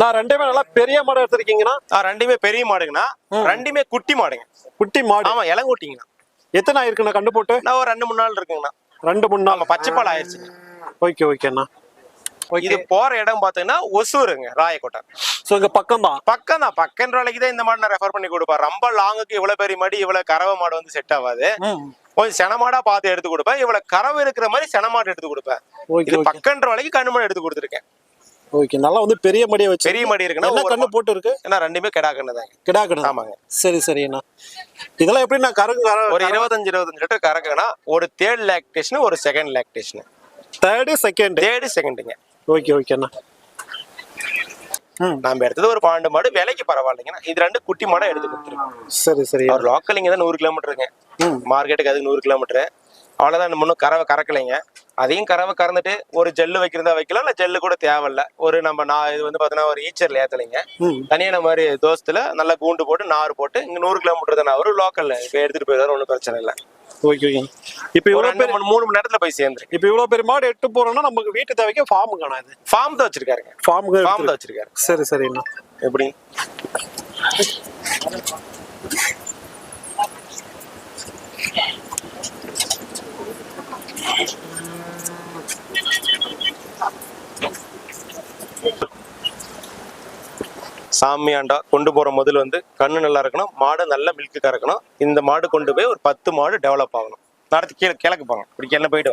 நான் ரெண்டுமே நல்லா பெரிய மாடு எடுத்திருக்கீங்கன்னா ஆ, ரெண்டுமே பெரிய மாடுங்கண்ணா. ரெண்டுமே குட்டி மாடுங்க. குட்டி மாடு. ஆமா இளங்கூட்டிங்கண்ணா. எத்தனை ஆயிருக்குண்ணா கண்டு போட்டு நான் ஒரு ரெண்டு மூணு நாள் இருக்குங்கண்ணா. ரெண்டு மூணு நாள். ஆமா பச்சைப்பால் ஆயிடுச்சுங்க ஓகே ஓகேண்ணா. இது போற இடம் பாத்தீங்கன்னா ஒசூருங்க ராயக்கோட்டை. இங்க பக்கம் தான் பக்கம் தான் வேலைக்கு தான் இந்த மாடு நான் ரெஃபர் பண்ணி கொடுப்பேன் ரொம்ப லாங்குக்கு இவ்வளவு பெரிய மாடு இவ்வளவு கறவை மாடு வந்து செட் ஆகாது கொஞ்சம் சென மாடா பார்த்து எடுத்து கொடுப்பேன். இவ்வளவு கறவை இருக்கிற மாதிரி சென மாடு எடுத்து கொடுப்பேன். இது பக்கன்ற வேலைக்கு கண்ணு மாடு எடுத்து கொடுத்துருக்கேன். ஓகே நல்லா வந்து பெரிய மடியை வச்சு பெரிய மாடி இருக்குன்னா ஒரு கண்ணு போட்டு இருக்கு ஏன்னா ரெண்டுமே கெடா கண்ணு தாங்க கிடா கண்ணு ஆமாங்க. சரி சரிண்ணா இதெல்லாம் எப்படி நான் கறகு ஒரு இருபத்தஞ்சு இருபத்தஞ்சு லிட்டர் கறக்குன்னா ஒரு தேர்ட் லாக்டேஷன் ஒரு second lactation third second third செகண்டுங்க okay ஓகேண்ணா ம். நாம எடுத்தது ஒரு பன்னெண்டு மாடு. விலைக்கு பரவாயில்லைங்கண்ணா. இது ரெண்டு குட்டி மாடா எடுத்து கொடுத்துருக்கோம். சரி சரி அவர் லோக்கல் இங்க தான் நூறு கிலோமீட்டருங்க. மார்க்கெட்டுக்கு அதுக்கு நூறு கிலோமீட்டரு. அவ்வளவுதான் இன்னும் கறவை கறக்கலைங்க. அதையும் கறவை கறந்துட்டு ஒரு ஜெல்லு வைக்கிறதா வைக்கலாம் இல்ல ஜெல்லு கூட தேவையில்ல. ஒரு நம்ம நான் இது வந்து பாத்தீங்கன்னா ஒரு ஈச்சர்ல ஏத்தலைங்க. ம். தனியான மாதிரி தோசத்துல நல்லா கூண்டு போட்டு நார் போட்டு இங்க நூறு கிலோமீட்டர் தானே அவரு லோக்கல்ல. இப்ப எடுத்துட்டு போயிடுவாரு ஒன்றும் பிரச்சனை இல்லை. Okay okay. இப்போ இவ்வளோ பேர் மூணு மூணு நேரத்துல போய் சேர்ந்துருக்கு இப்போ இவ்வளோ பெரிய மாடு எட்டு போறோம்னா நமக்கு வீட்டு தேவைக்கு ஃபார்முக்காண்ணா இது. ஃபார்ம் தான் வச்சிருக்காருங்க. ஃபார்முக்கு ஃபார்ம் தான் வச்சிருக்காரு. சரி சரிண்ணா எப்படி? சாமியாண்டா கொண்டு போற முதல் வந்து கண்ணு நல்லா இருக்கணும் மாடு நல்ல மில்க்கு கறக்கணும் இந்த மாடு கொண்டு போய் ஒரு பத்து மாடு டெவலப் ஆகணும். நடத்தி கீழே கிழக்கு போங்க. இப்படி கிளம்ப போயிட்டு